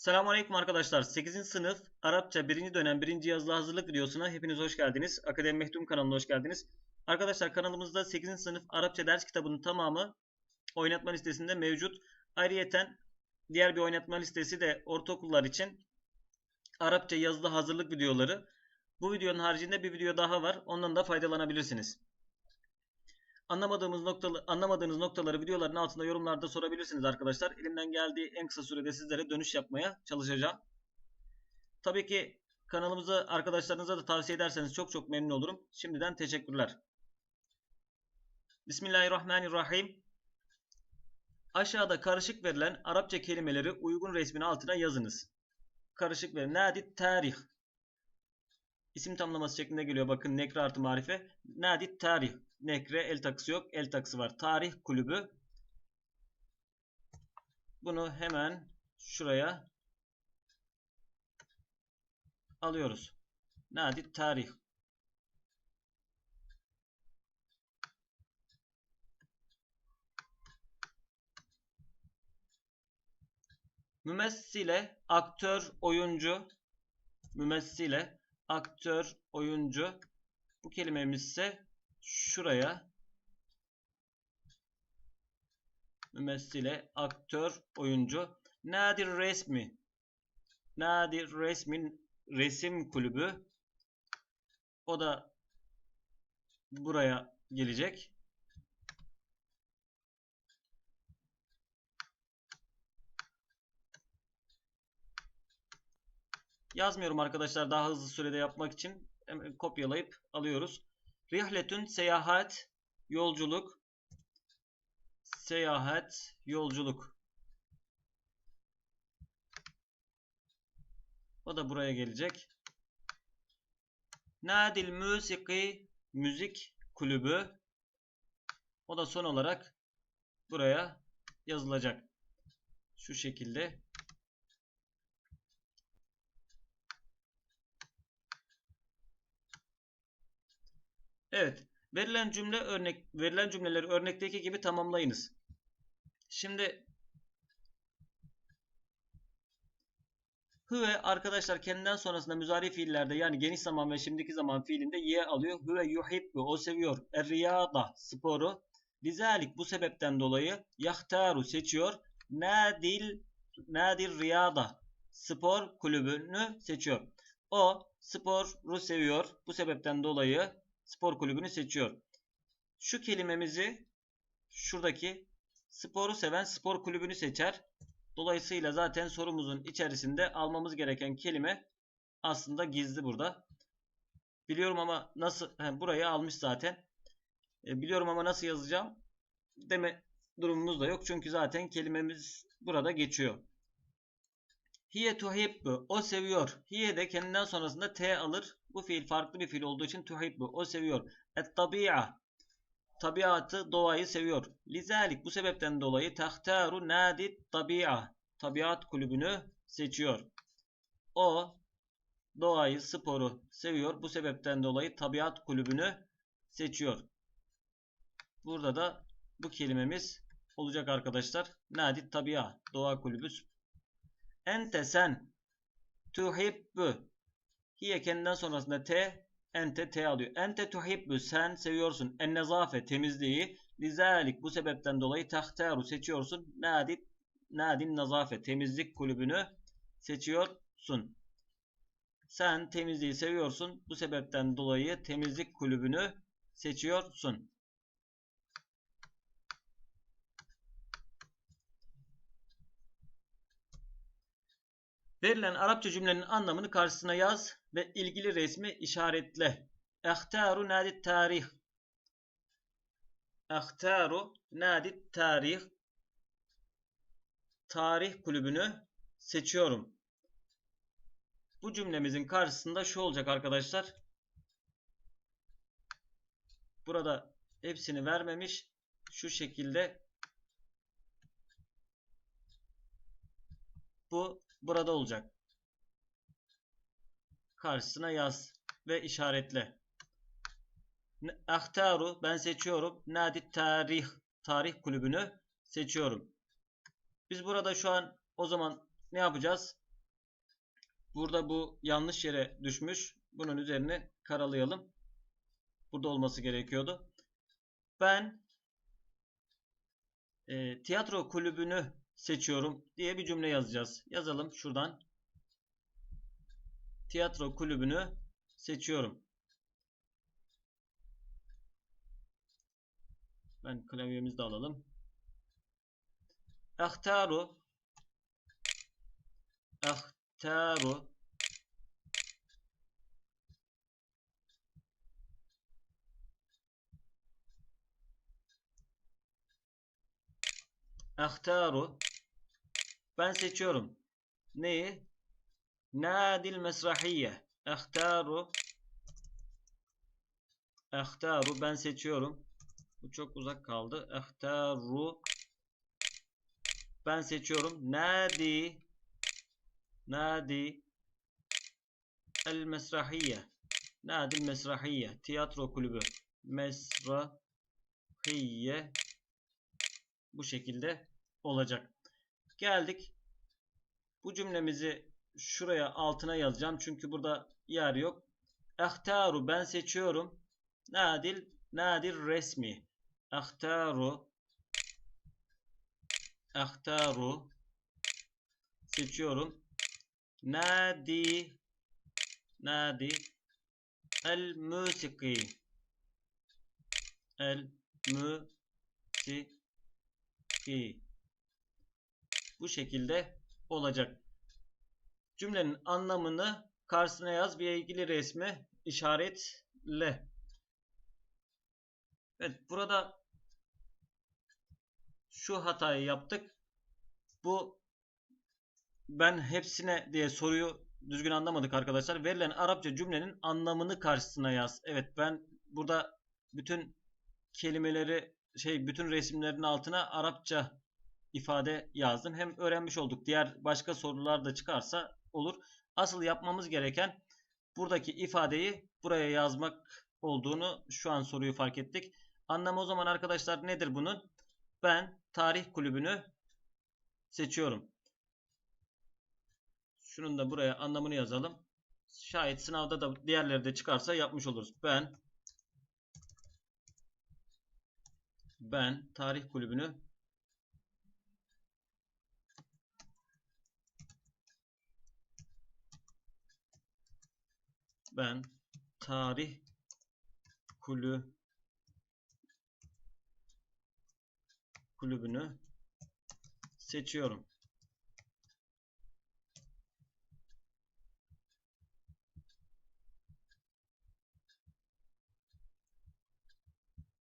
Selamünaleyküm arkadaşlar. 8. sınıf Arapça 1. dönem 1. yazılı hazırlık videosuna hepiniz hoş geldiniz. Akademi Mehtum kanalına hoş geldiniz. Arkadaşlar kanalımızda 8. sınıf Arapça ders kitabının tamamı oynatma listesinde mevcut. Ayrıyeten diğer bir oynatma listesi de ortaokullar için Arapça yazılı hazırlık videoları. Bu videonun haricinde bir video daha var. Ondan da faydalanabilirsiniz. Anlamadığımız noktalı, anlamadığınız noktaları videoların altında yorumlarda sorabilirsiniz arkadaşlar. Elimden geldiği en kısa sürede sizlere dönüş yapmaya çalışacağım. Tabii ki kanalımızı arkadaşlarınıza da tavsiye ederseniz çok çok memnun olurum. Şimdiden teşekkürler. Bismillahirrahmanirrahim. Aşağıda karışık verilen Arapça kelimeleri uygun resmin altına yazınız. Karışık verilen Nadit tarih. İsim tamlaması şeklinde geliyor. Bakın nekre artı marife. Nadit tarih. Nekre el takısı yok. El takısı var. Tarih kulübü. Bunu hemen şuraya alıyoruz. Nadit tarih. Mümessile, aktör, oyuncu. Mümessile, aktör, oyuncu. Bu kelimemiz ise şuraya mümessile, aktör, oyuncu. Nadir resmi. Nadir resmin resim kulübü. O da buraya gelecek. Yazmıyorum arkadaşlar daha hızlı sürede yapmak için. Hemen kopyalayıp alıyoruz. Rihletün seyahat, yolculuk. Seyahat, yolculuk. O da buraya gelecek. Nadil Musiki, müzik kulübü. O da son olarak buraya yazılacak. Şu şekilde. Evet. Verilen cümle örnek verilen cümleleri örnekteki gibi tamamlayınız. Şimdi Hüve arkadaşlar kendinden sonrasında müzari fiillerde yani geniş zaman ve şimdiki zaman fiilinde ye alıyor. Hüve yuhibbu o seviyor. Er-riyada sporu. Lizalik bu sebepten dolayı yahtaru seçiyor. Nadil nadir riyada spor kulübünü seçiyor. O sporu seviyor. Bu sebepten dolayı spor kulübünü seçiyor. Şu kelimemizi şuradaki sporu seven spor kulübünü seçer. Dolayısıyla zaten sorumuzun içerisinde almamız gereken kelime aslında gizli burada. Biliyorum ama nasıl he, burayı almış zaten. E, biliyorum ama nasıl yazacağım deme durumumuz da yok. Çünkü zaten kelimemiz burada geçiyor. Hiye tuhibbu. O seviyor. Hiye de kendinden sonrasında T alır. Bu fiil farklı bir fiil olduğu için tuhibbu. O seviyor. Et tabi'a. Tabiatı, doğayı seviyor. Lizalik bu sebepten dolayı tahtaru nadi tabi'a. Tabiat kulübünü seçiyor. O doğayı, sporu seviyor. Bu sebepten dolayı tabiat kulübünü seçiyor. Burada da bu kelimemiz olacak arkadaşlar. Nadi tabi'a. Doğa kulübü Ente sen tuhibbu hiye kendinden sonrasında te ente te alıyor. Ente tuhibbu sen seviyorsun. En nezafe temizliği. Lizalik bu sebepten dolayı tahtaru seçiyorsun. Nadit nadin nazafe temizlik kulübünü seçiyorsun. Sen temizliği seviyorsun. Bu sebepten dolayı temizlik kulübünü seçiyorsun. Verilen Arapça cümlenin anlamını karşısına yaz ve ilgili resmi işaretle. Ehtaru nadit tarih. Ehtaru nadit tarih. Tarih kulübünü seçiyorum. Bu cümlemizin karşısında şu olacak arkadaşlar. Burada hepsini vermemiş. Şu şekilde bu burada olacak. Karşısına yaz ve işaretle. Ahtaru ben seçiyorum. Nadi tarih tarih kulübünü seçiyorum. Biz burada şu an o zaman ne yapacağız? Burada bu yanlış yere düşmüş. Bunun üzerine karalayalım. Burada olması gerekiyordu. Ben e, tiyatro kulübünü seçiyorum diye bir cümle yazacağız. Yazalım şuradan. Tiyatro kulübünü seçiyorum. Ben klavyemizi de alalım. Ahtaru Ahtaru Ahtaru Ben seçiyorum. Neyi? Nadil mesrahiye. Ahtaru Ahtaru ben seçiyorum. Bu çok uzak kaldı. Ahtaru ben seçiyorum. Nadi Nadi El Mesrahiye Nadi Mesrahiye Tiyatro kulübü Mesrahiye Bu şekilde olacak. Geldik. Bu cümlemizi şuraya altına yazacağım. Çünkü burada yer yok. Ahtaru ben seçiyorum. Nadil nadir resmi. Ahtaru Ahtaru seçiyorum. Nadi Nadi El musiki El musiki Bu şekilde olacak. Cümlenin anlamını karşısına yaz bir ilgili resmi işaretle. Evet burada şu hatayı yaptık. Bu ben hepsine diye soruyu düzgün anlamadık arkadaşlar. Verilen Arapça cümlenin anlamını karşısına yaz. Evet ben burada bütün kelimeleri şey bütün resimlerin altına Arapça ifade yazdım. Hem öğrenmiş olduk. Diğer başka sorular da çıkarsa olur. Asıl yapmamız gereken buradaki ifadeyi buraya yazmak olduğunu şu an soruyu fark ettik. Anlamı o zaman arkadaşlar nedir bunun? Ben tarih kulübünü seçiyorum. Şunun da buraya anlamını yazalım. Şayet sınavda da diğerleri de çıkarsa yapmış oluruz. Ben ben tarih kulübünü ben tarih kulü kulübünü seçiyorum.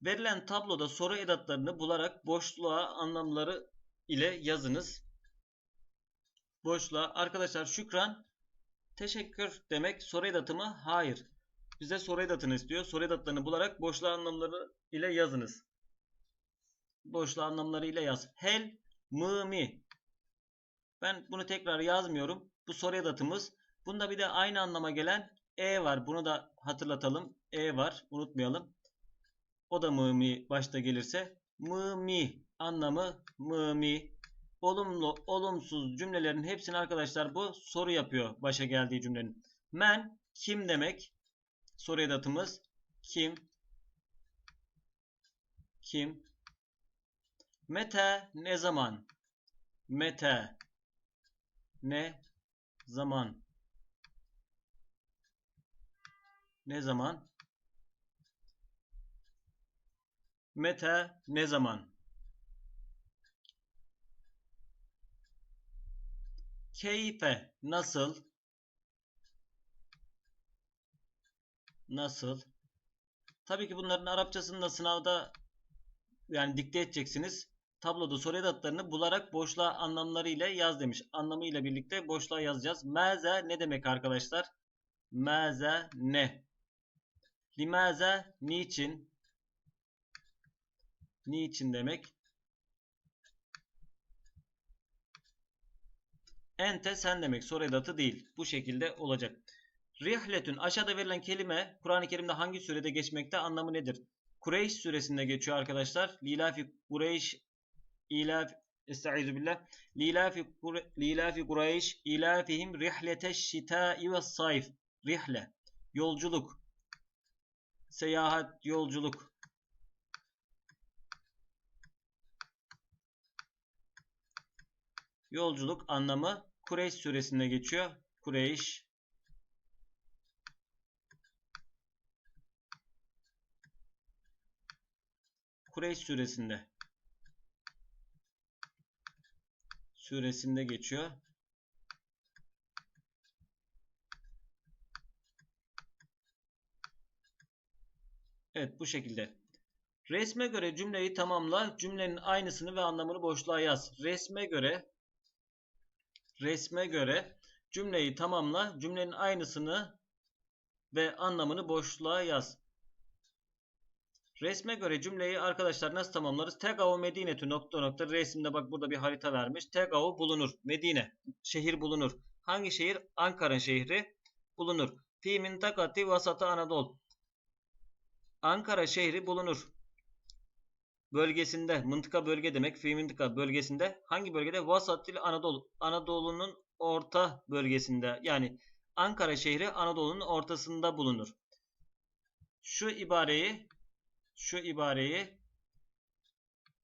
Verilen tabloda soru edatlarını bularak boşluğa anlamları ile yazınız. Boşluğa arkadaşlar şükran teşekkür demek soru edatı mı? Hayır. Bize soru edatını istiyor. Soru edatlarını bularak boşluğa anlamları ile yazınız. Boşluğa anlamları ile yaz. Hel mı mi. Ben bunu tekrar yazmıyorum. Bu soru edatımız. Bunda bir de aynı anlama gelen e var. Bunu da hatırlatalım. E var. Unutmayalım. O da mı mi başta gelirse mı mi anlamı mı mi olumlu olumsuz cümlelerin hepsini arkadaşlar bu soru yapıyor başa geldiği cümlenin. Men kim demek? Soru edatımız kim? Kim? Mete ne zaman? Mete ne zaman? Ne zaman? Mete ne zaman? Keyfe nasıl? Nasıl? Tabii ki bunların Arapçasını da sınavda yani dikte edeceksiniz. Tabloda soru edatlarını bularak boşluğa anlamları ile yaz demiş. Anlamı ile birlikte boşluğa yazacağız. Meze ne demek arkadaşlar? Meze ne? Limaze niçin? Niçin demek? Ente sen demek. Soru edatı değil. Bu şekilde olacak. Rihletün aşağıda verilen kelime Kur'an-ı Kerim'de hangi surede geçmekte anlamı nedir? Kureyş suresinde geçiyor arkadaşlar. Lilafi Kureyş İlaf Estaizu billah. Lilafi, lilafi Kureyş ilafihim rihleteş şitai ve sayf. Rihle. Yolculuk. Seyahat, yolculuk. Yolculuk anlamı Kureyş suresinde geçiyor. Kureyş. Kureyş suresinde. Suresinde geçiyor. Evet bu şekilde. Resme göre cümleyi tamamla. Cümlenin aynısını ve anlamını boşluğa yaz. Resme göre resme göre cümleyi tamamla. Cümlenin aynısını ve anlamını boşluğa yaz. Resme göre cümleyi arkadaşlar nasıl tamamlarız? Tegavu Medinetü nokta nokta resimde bak burada bir harita vermiş. Tegavu bulunur. Medine. Şehir bulunur. Hangi şehir? Ankara şehri bulunur. Fi mintakati vasatı Anadolu. Ankara şehri bulunur. Bölgesinde, mıntıka bölge demek. Fi bölgesinde. Hangi bölgede? Vasatil Anadolu. Anadolu'nun orta bölgesinde. Yani Ankara şehri Anadolu'nun ortasında bulunur. Şu ibareyi şu ibareyi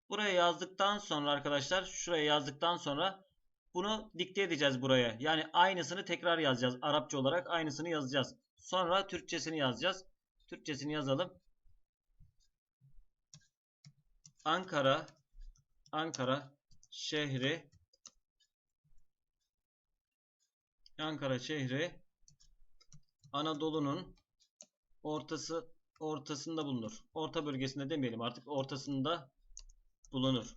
buraya yazdıktan sonra arkadaşlar şuraya yazdıktan sonra bunu dikte edeceğiz buraya. Yani aynısını tekrar yazacağız. Arapça olarak aynısını yazacağız. Sonra Türkçesini yazacağız. Türkçesini yazalım. Ankara Ankara şehri Ankara şehri Anadolu'nun ortası ortasında bulunur. Orta bölgesinde demeyelim artık ortasında bulunur.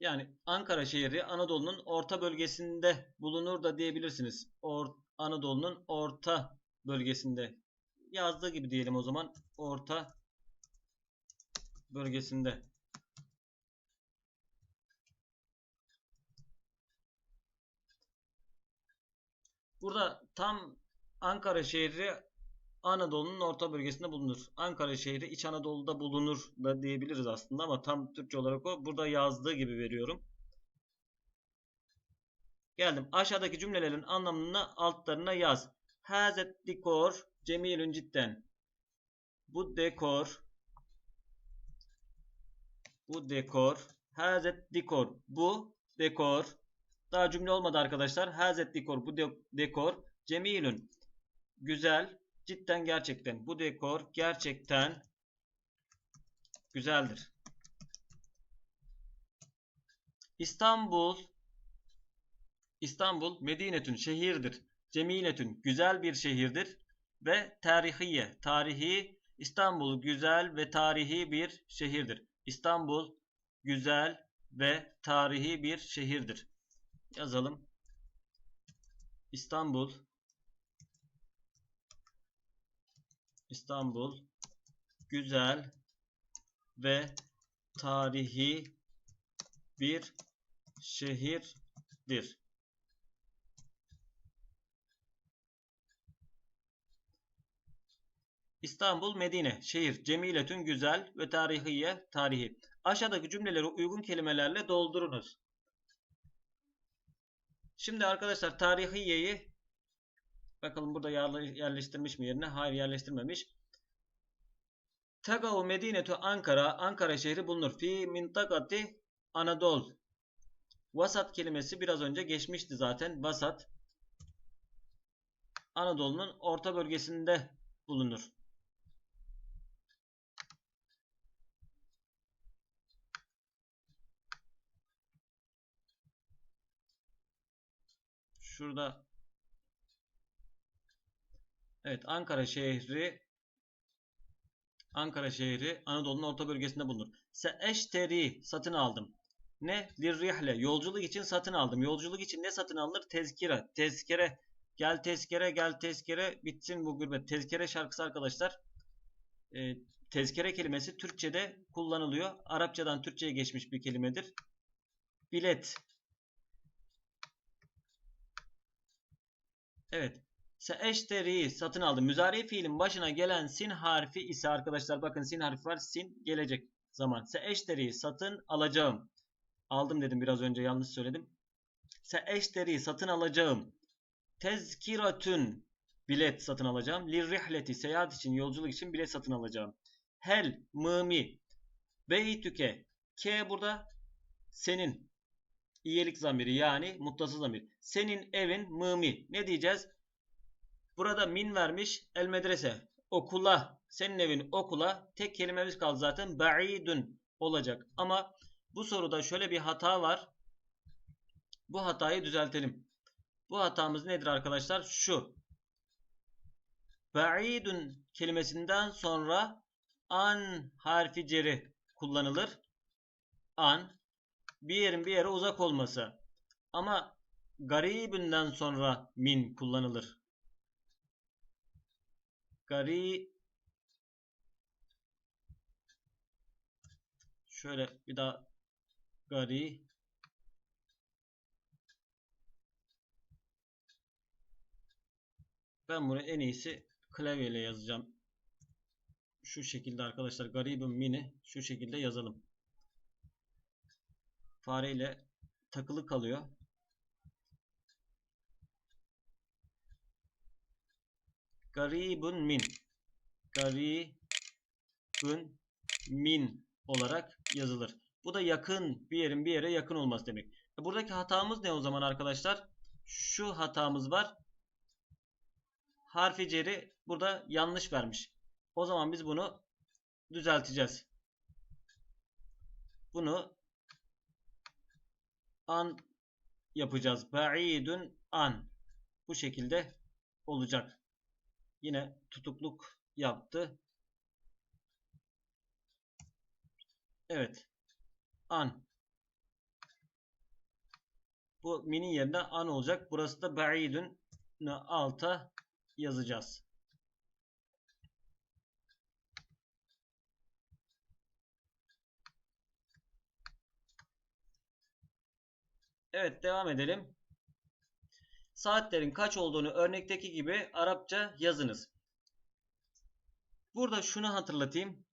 Yani Ankara şehri Anadolu'nun orta bölgesinde bulunur da diyebilirsiniz. Or Anadolu'nun orta bölgesinde. Yazdığı gibi diyelim o zaman. Orta bölgesinde. Burada tam Ankara şehri Anadolu'nun orta bölgesinde bulunur. Ankara şehri İç Anadolu'da bulunur da diyebiliriz aslında ama tam Türkçe olarak o. Burada yazdığı gibi veriyorum. Geldim. Aşağıdaki cümlelerin anlamını altlarına yaz. Hazet dekor cemilün cidden. Bu dekor bu dekor hazet dekor bu dekor daha cümle olmadı arkadaşlar. Hazet dekor bu de dekor cemilün güzel cidden gerçekten bu dekor gerçekten güzeldir. İstanbul İstanbul Medinetün şehirdir. Cemiletün güzel bir şehirdir ve tarihiye tarihi İstanbul güzel ve tarihi bir şehirdir. İstanbul güzel ve tarihi bir şehirdir. Yazalım. İstanbul İstanbul güzel ve tarihi bir şehirdir. İstanbul, Medine, şehir, cemiletün güzel ve tarihiye, tarihi. Aşağıdaki cümleleri uygun kelimelerle doldurunuz. Şimdi arkadaşlar tarihiyeyi bakalım burada yerleştirmiş mi yerine? Hayır yerleştirmemiş. Tagau Medinetu Ankara, Ankara şehri bulunur. Fi mintakati Anadolu. Vasat kelimesi biraz önce geçmişti zaten. Vasat Anadolu'nun orta bölgesinde bulunur. Şurada Evet Ankara şehri Ankara şehri Anadolu'nun orta bölgesinde bulunur. Se eşteri satın aldım. Ne? Lirrihle yolculuk için satın aldım. Yolculuk için ne satın alınır? Tezkire. Tezkere. Gel tezkere gel tezkere bitsin bu gürbet. Tezkere şarkısı arkadaşlar. E, tezkere kelimesi Türkçe'de kullanılıyor. Arapçadan Türkçe'ye geçmiş bir kelimedir. Bilet. Evet. Seeşteri satın aldım. Müzari fiilin başına gelen sin harfi ise arkadaşlar bakın sin harfi var. Sin gelecek zaman. Seeşteri satın alacağım. Aldım dedim biraz önce yanlış söyledim. Seeşteri satın alacağım. Tezkiratün bilet satın alacağım. Lirrihleti seyahat için yolculuk için bilet satın alacağım. Hel mımi beytüke K burada senin iyilik zamiri yani muttasıl zamir. Senin evin mımi. Ne diyeceğiz? Burada min vermiş el medrese. Okula. Senin evin okula. Tek kelimemiz kaldı zaten. Ba'idun olacak. Ama bu soruda şöyle bir hata var. Bu hatayı düzeltelim. Bu hatamız nedir arkadaşlar? Şu. Ba'idun kelimesinden sonra an harfi ceri kullanılır. An bir yerin bir yere uzak olması. Ama garibünden sonra min kullanılır. Gari şöyle bir daha gari ben bunu en iyisi klavyeyle yazacağım. Şu şekilde arkadaşlar garibim mini şu şekilde yazalım. Fareyle takılı kalıyor. Garibun min. Garibun min olarak yazılır. Bu da yakın bir yerin bir yere yakın olması demek. E, buradaki hatamız ne o zaman arkadaşlar? Şu hatamız var. Harfi ceri burada yanlış vermiş. O zaman biz bunu düzelteceğiz. Bunu an yapacağız. Ba'idun an. Bu şekilde olacak. Yine tutukluk yaptı. Evet. An. Bu mini yerine an olacak. Burası da ba'idun alta yazacağız. Evet devam edelim. Saatlerin kaç olduğunu örnekteki gibi Arapça yazınız. Burada şunu hatırlatayım.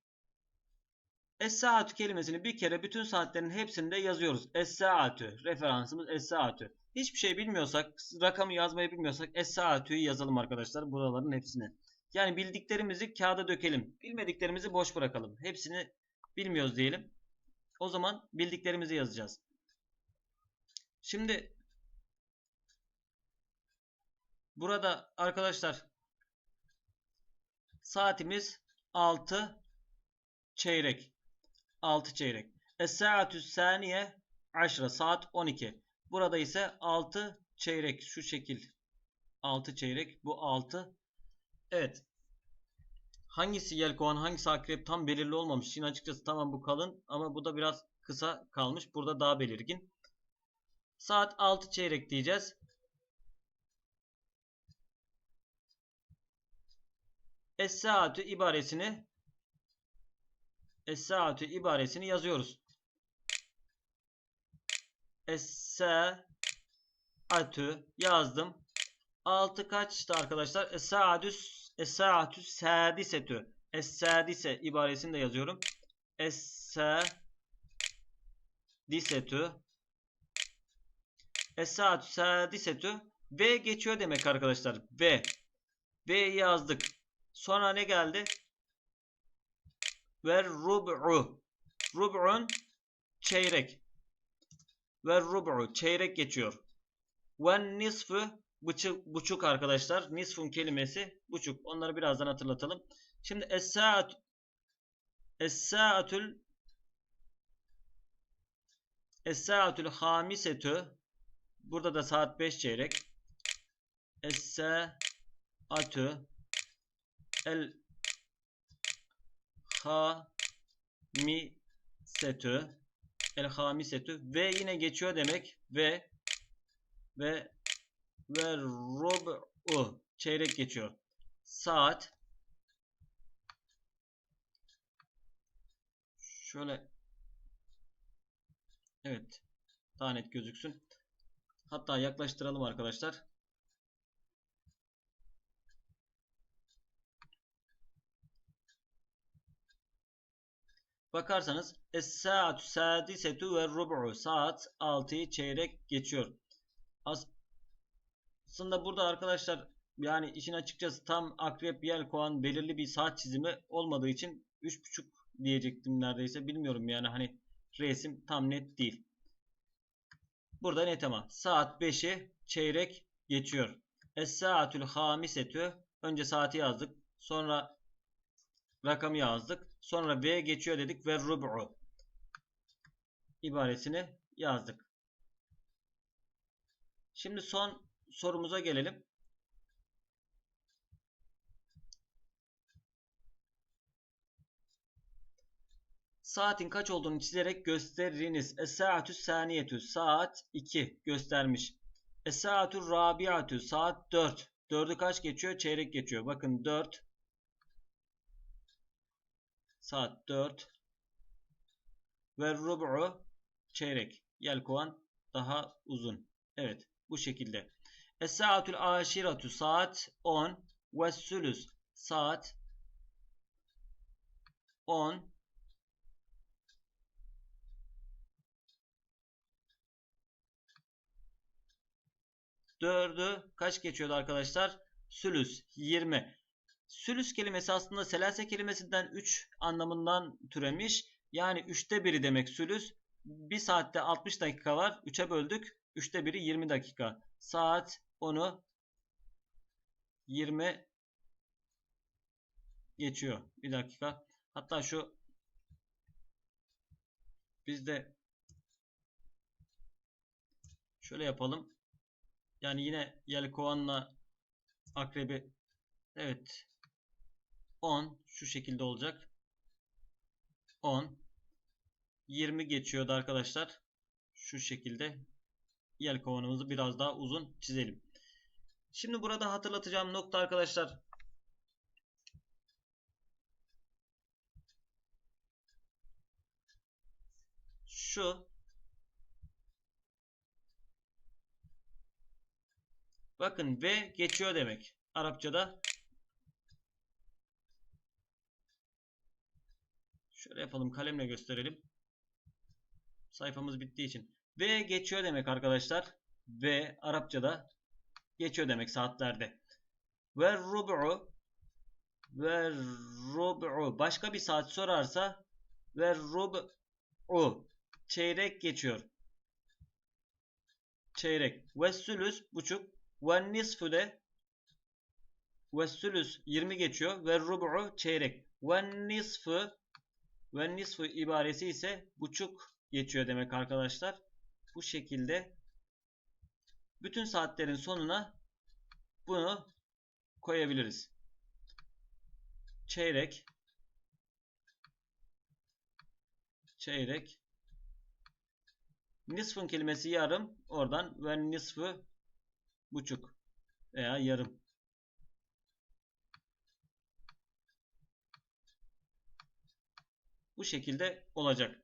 Es-saatü kelimesini bir kere bütün saatlerin hepsinde yazıyoruz. Es-saatü referansımız Es-saatü. Hiçbir şey bilmiyorsak, rakamı yazmayı bilmiyorsak Es-saatü'yü yazalım arkadaşlar buraların hepsine. Yani bildiklerimizi kağıda dökelim. Bilmediklerimizi boş bırakalım. Hepsini bilmiyoruz diyelim. O zaman bildiklerimizi yazacağız. Şimdi burada arkadaşlar saatimiz 6 çeyrek. 6 çeyrek. Es-saatü saniye 10 saat 12. Burada ise 6 çeyrek şu şekil. 6 çeyrek bu 6. Evet. Hangisi yelkovan hangisi akrep tam belirli olmamış. Şimdi açıkçası tamam bu kalın ama bu da biraz kısa kalmış. Burada daha belirgin. Saat 6 çeyrek diyeceğiz. Es-saatü ibaresini Es-saatü ibaresini yazıyoruz. Es-saatü yazdım. 6 kaçtı arkadaşlar? Es-saatü Es-saatü sadisetü Es-sadise ibaresini de yazıyorum. Es-sadisetü Es-saatü sadisetü V geçiyor demek arkadaşlar. V. V yazdık. Sonra ne geldi? Ve rub'u. Rub'un çeyrek. Ve rub'u çeyrek geçiyor. Ve nisfu buçuk, buçuk arkadaşlar. Nisfun kelimesi buçuk. Onları birazdan hatırlatalım. Şimdi es-saat es-saatül es-saatül hamisetü Burada da saat 5 çeyrek. Es-saatü el hamisetü el hamisetü ve yine geçiyor demek ve ve ve rub'u çeyrek geçiyor. Saat şöyle evet daha net gözüksün. Hatta yaklaştıralım arkadaşlar. Bakarsanız Es-saatü sadisetu ve rub'u saat 6'yı çeyrek geçiyor. Aslında burada arkadaşlar yani işin açıkçası tam akrep yel kovan belirli bir saat çizimi olmadığı için 3.5 diyecektim neredeyse bilmiyorum yani hani resim tam net değil. Burada net ama saat 5'i çeyrek geçiyor. Es-saatül hamisetü önce saati yazdık. Sonra rakamı yazdık. Sonra V geçiyor dedik ve rub'u ibaresini yazdık. Şimdi son sorumuza gelelim. Saatin kaç olduğunu çizerek gösteriniz. Es-saatü saniyetü saat 2 göstermiş. Es-saatü rabiatü saat 4. 4'ü kaç geçiyor? Çeyrek geçiyor. Bakın 4 saat 4 ve rub'u çeyrek. Yelkovan daha uzun. Evet bu şekilde. Es-saatül aşiratü saat 10 ve sülüs saat 10 Dördü kaç geçiyordu arkadaşlar? Sülüs 20. Sülüs kelimesi aslında selase kelimesinden 3 anlamından türemiş. Yani 3'te biri demek sülüs. 1 saatte 60 dakika var. 3'e böldük. 3'te biri 20 dakika. Saat 10'u 20 geçiyor. Bir dakika. Hatta şu bizde şöyle yapalım. Yani yine yelkovanla akrebi evet 10 şu şekilde olacak. 10 20 geçiyordu arkadaşlar. Şu şekilde yelkovanımızı biraz daha uzun çizelim. Şimdi burada hatırlatacağım nokta arkadaşlar. Şu Bakın V geçiyor demek. Arapçada şöyle yapalım kalemle gösterelim. Sayfamız bittiği için. V geçiyor demek arkadaşlar. V Arapçada geçiyor demek saatlerde. Ve rub'u ve rub'u başka bir saat sorarsa ve rub'u çeyrek geçiyor. Çeyrek. Ve sülüs buçuk. Ve nisfu de ve sülüs 20 geçiyor. Ve rub'u çeyrek. Ve nisfu ve nisfu ibaresi ise buçuk geçiyor demek arkadaşlar. Bu şekilde bütün saatlerin sonuna bunu koyabiliriz. Çeyrek çeyrek nisfun kelimesi yarım oradan ve nisfu buçuk veya yarım. Bu şekilde olacak.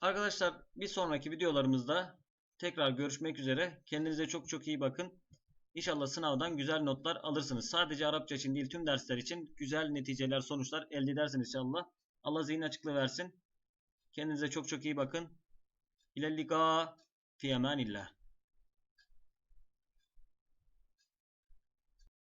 Arkadaşlar bir sonraki videolarımızda tekrar görüşmek üzere. Kendinize çok çok iyi bakın. İnşallah sınavdan güzel notlar alırsınız. Sadece Arapça için değil tüm dersler için güzel neticeler, sonuçlar elde edersiniz inşallah. Allah zihin açıklığı versin. Kendinize çok çok iyi bakın. İlellika fi emanillah.